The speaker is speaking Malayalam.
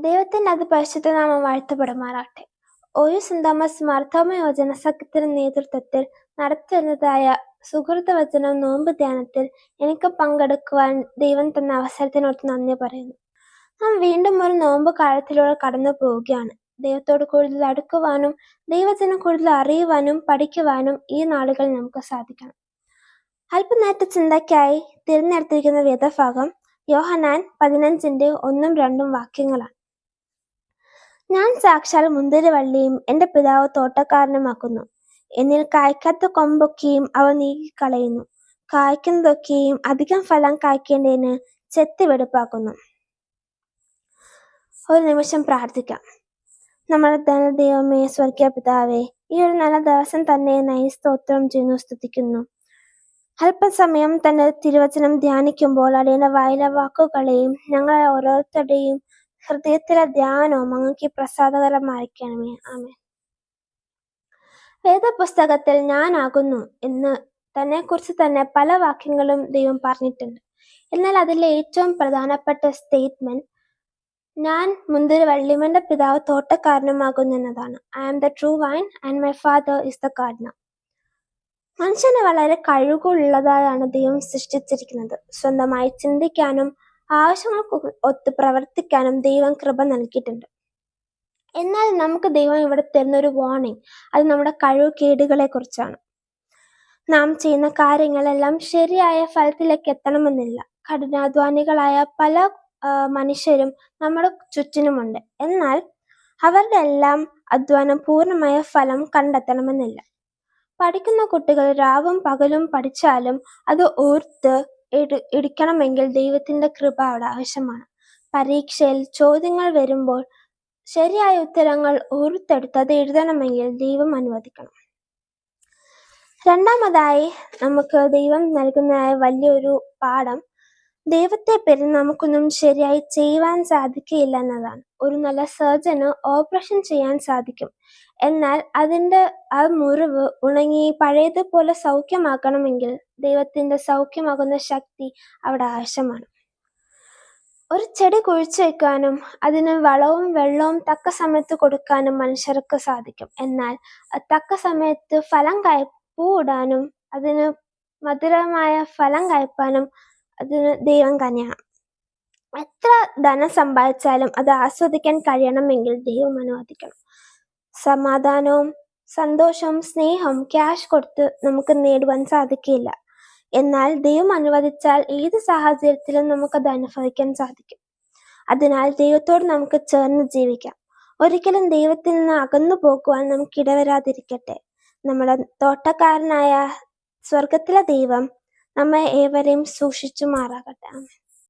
അത് പരിശുദ്ധനാമം വാഴ്ത്തപ്പെടുമാറാട്ടെ ഒരു സിന്താമസ് മാർത്തോമ യോജന സഖ്യത്തിന്റെ നേതൃത്വത്തിൽ നടത്തുന്നതായ സുഹൃത വചനം നോമ്പ് ധ്യാനത്തിൽ എനിക്ക് പങ്കെടുക്കുവാൻ ദൈവം തന്ന അവസരത്തിനോട് നന്ദി പറയുന്നു. നാം വീണ്ടും ഒരു നോമ്പ് കാലത്തിലൂടെ കടന്നു പോവുകയാണ്. ദൈവത്തോട് കൂടുതൽ അടുക്കുവാനും ദൈവത്തിനെ കൂടുതൽ അറിയുവാനും പഠിക്കുവാനും ഈ നാളുകൾ നമുക്ക് സാധിക്കണം. അല്പനേരത്തെ ചിന്തയ്ക്കായി തിരഞ്ഞെടുത്തിരിക്കുന്ന വേദഭാഗം യോഹനാൻ പതിനഞ്ചിന്റെ ഒന്നും രണ്ടും വാക്യങ്ങളാണ്. ഞാൻ സാക്ഷാൽ മുന്തിരിവള്ളിയും എന്റെ പിതാവ് തോട്ടക്കാരനുമാക്കുന്നു. എന്നിൽ കായ്ക്കാത്ത കൊമ്പൊക്കെയും അവ നീക്കിക്കളയുന്നു. കായ്ക്കുന്നതൊക്കെയും അധികം ഫലം കായ്ക്കേണ്ടതിന് ചെത്തി വെടുപ്പാക്കുന്നു. ഒരു നിമിഷം പ്രാർത്ഥിക്കാം. നമ്മുടെ ധനദൈവമേ സ്വർഗീയ പിതാവേ ഈ ഒരു നല്ല ദിവസം തന്നെ നയി സ്തോത്രം ചെയ്യുന്നു സ്തുതിക്കുന്നു. അല്പസമയം തന്റെ തിരുവചനം ധ്യാനിക്കുമ്പോൾ അടിയന്റെ വായിലെ വാക്കുകളെയും ഞങ്ങളെ ഓരോരുത്തരുടെയും ഹൃദയത്തിലെ ധ്യാനവും അങ്ങക്ക് പ്രസാദകരമായിരിക്കണമേ. ആമേ വേദപുസ്തകത്തിൽ ഞാനാകുന്നു എന്ന് തന്നെക്കുറിച്ച് തന്നെ പല വാക്യങ്ങളും ദൈവം പറഞ്ഞിട്ടുണ്ട്. എന്നാൽ അതിലെ ഏറ്റവും പ്രധാനപ്പെട്ട സ്റ്റേറ്റ്മെന്റ് ഞാൻ മുന്തിരി വള്ളിമന്റെ പിതാവ് തോട്ടക്കാരനുമാകുന്നു എന്നതാണ്. I am the true vine and my father is the gardener മനുഷ്യന് വളരെ കഴിവുള്ളതായാണ് ദൈവം സൃഷ്ടിച്ചിരിക്കുന്നത്. സ്വന്തമായി ചിന്തിക്കാനും ആവശ്യങ്ങൾക്ക് ഒത്ത് പ്രവർത്തിക്കാനും ദൈവം കൃപ നൽകിയിട്ടുണ്ട്. എന്നാൽ നമുക്ക് ദൈവം ഇവിടെ തരുന്ന ഒരു വാർണിംഗ് അത് നമ്മുടെ കഴിവ് കേടുകളെ കുറിച്ചാണ് നാം ചെയ്യുന്ന കാര്യങ്ങളെല്ലാം ശരിയായ ഫലത്തിലേക്ക് എത്തണമെന്നില്ല. കഠിനാധ്വാനികളായ പല മനുഷ്യരും നമ്മുടെ ചുറ്റിനുമുണ്ട്. എന്നാൽ അവരുടെ എല്ലാം അധ്വാനം പൂർണമായ ഫലം കണ്ടെത്തണമെന്നില്ല. പഠിക്കുന്ന കുട്ടികൾ രാവും പകലും പഠിച്ചാലും അത് ഓർത്ത് ഇടിക്കണമെങ്കിൽ ദൈവത്തിന്റെ കൃപ അവിടെ ആവശ്യമാണ്. പരീക്ഷയിൽ ചോദ്യങ്ങൾ വരുമ്പോൾ ശരിയായ ഉത്തരങ്ങൾ ഓർത്തെടുത്ത് അത് എഴുതണമെങ്കിൽ ദൈവം അനുവദിക്കണം. രണ്ടാമതായി നമുക്ക് ദൈവം നൽകുന്നതായ വലിയൊരു പാഠം ദൈവത്തെ പേരിൽ നമുക്കൊന്നും ശരിയായി ചെയ്യുവാൻ സാധിക്കില്ല എന്നതാണ്. ഒരു നല്ല സർജന് ഓപ്പറേഷൻ ചെയ്യാൻ സാധിക്കും. എന്നാൽ അതിന്റെ ആ മുറിവ് ഉണങ്ങി പഴയതുപോലെ സൗഖ്യമാക്കണമെങ്കിൽ ദൈവത്തിന്റെ സൗഖ്യമാകുന്ന ശക്തി അവിടെ ആവശ്യമാണ്. ഒരു ചെടി കുഴിച്ചു വയ്ക്കാനും അതിന് വളവും വെള്ളവും തക്ക സമയത്ത് കൊടുക്കാനും മനുഷ്യർക്ക് സാധിക്കും. എന്നാൽ തക്ക സമയത്ത് ഫലം കായ പൂവിടാനും അതിന് മധുരമായ ഫലം കായ്പാനും അതിന് ദൈവം തന്നെയാണ് എത്ര ധനം സമ്പാദിച്ചാലും അത് ആസ്വദിക്കാൻ കഴിയണമെങ്കിൽ ദൈവം അനുവദിക്കണം. സമാധാനവും സന്തോഷവും സ്നേഹവും ക്യാഷ് കൊടുത്ത് നമുക്ക് നേടുവാൻ സാധിക്കില്ല. എന്നാൽ ദൈവം അനുവദിച്ചാൽ ഏത് സാഹചര്യത്തിലും നമുക്കത് അനുഭവിക്കാൻ സാധിക്കും. അതിനാൽ ദൈവത്തോട് നമുക്ക് ചേർന്ന് ജീവിക്കാം. ഒരിക്കലും ദൈവത്തിൽ നിന്ന് അകന്നു പോകുവാൻ നമുക്ക് ഇടവരാതിരിക്കട്ടെ. നമ്മുടെ തോട്ടക്കാരനായ സ്വർഗത്തിലെ ദൈവം നമ്മെ ഏവരെയും സൂക്ഷിച്ചു മാറാകട്ടെ.